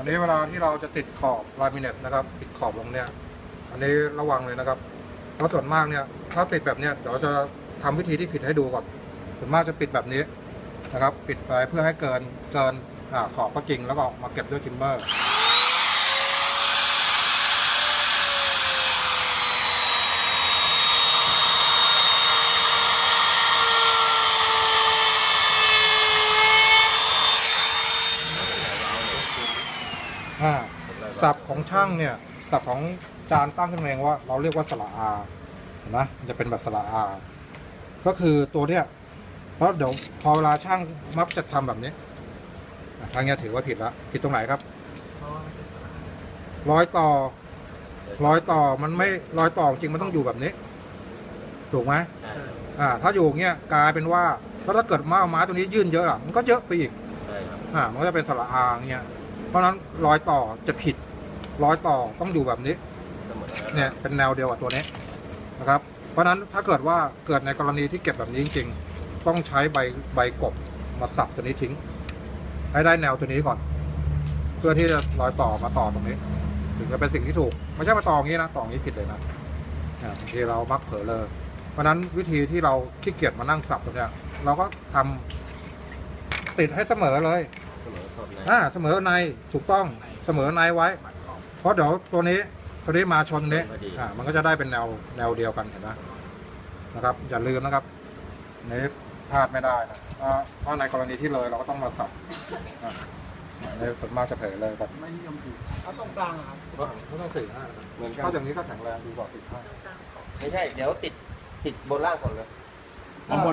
อันนี้เวลาที่เราจะติดขอบลามิเนตนะครับติดขอบลงเนี่ย อันนี้ระวังเลยนะครับ เพราะส่วนมากเนี่ย ถ้าติดแบบเนี้ยเดี๋ยวจะทำวิธีที่ผิดให้ดูก่อนส่วนมากจะปิดแบบนี้นะครับ ปิดไปเพื่อให้เกินเกินอขอบก็จริงแล้วก็มาเก็บด้วยทิมเบอร์ อ่าศัพท์ของช่างเนี่ยศัพท์ของจานตั้งขึ้นมาเองว่า เราเรียกว่าสระอาเห็นไหมมันจะเป็นแบบสระอา ก็คือตัวเนี้ยเพราะเดี๋ยวพอเวลาช่างมักจะทำแบบนี้อะทางเนี้ยถือว่าผิดละผิดตรงไหนครับร้อยต่อร้อยต่อมันไม่ร้อยต่อจริงมันต้องอยู่แบบนี้ถูกไหมใช่ครับอ่า ถ้าอยู่อย่างเงี้ยกลายเป็นว่าแล้วถ้าเกิดม้าไม้ตัวนี้ยื่นเยอะอะมันก็เยอะไปอีกใช่ครับอ่ามันก็จะเป็นสระอาอย่างเงี้ย เพราะฉะนั้นรอยต่อจะผิดรอยต่อต้องอยู่แบบนี้เสมอเนี่ยเป็นแนวเดียวกับตัวนี้นะครับ เพราะฉะนั้นถ้าเกิดว่าเกิดในกรณีที่เก็บแบบนี้จริงๆ ต้องใช้ใบใบกบมาสับตัวนี้ทิ้ง ให้ได้แนวตัวนี้ก่อน เพื่อที่จะรอยต่อมาต่อตรงนี้ ถึงจะเป็นสิ่งที่ถูกไม่ใช่มาต่ออย่างนี้นะต่ออย่างนี้ผิดเลยนะอ่าบางทีเรามักเผลอเลยเพราะฉะนั้นวิธีที่เราขี้เกียจมานั่งสับตรงเนี้ยเราก็ทำติดให้เสมอเลย เสมอสดนะอ่าเสมอในถูกต้องเสมอในไว้ เพราะเดี๋ยวตัวนี้ตัวนี้มาชนนี้อ่ามันก็จะได้เป็นแนวแนวเดียวกันเห็นไหมนะครับ อย่าลืมนะครับอันนี้พลาดไม่ได้นะถ้าถ้าในกรณีที่เลยเราก็ต้องมาสับอ่าในส่วนมากจะเผยเลยกันไม่นิยมถือเอาตรงกลางอะครับไม่ต้องสี่ห้านะครับเหมือนกันถ้าอย่างนี้ก็แข็งแรงดีกว่าสี่ห้าไม่ใช่ เดี๋ยวติดติดบนล่างก่อนเลยข้างบน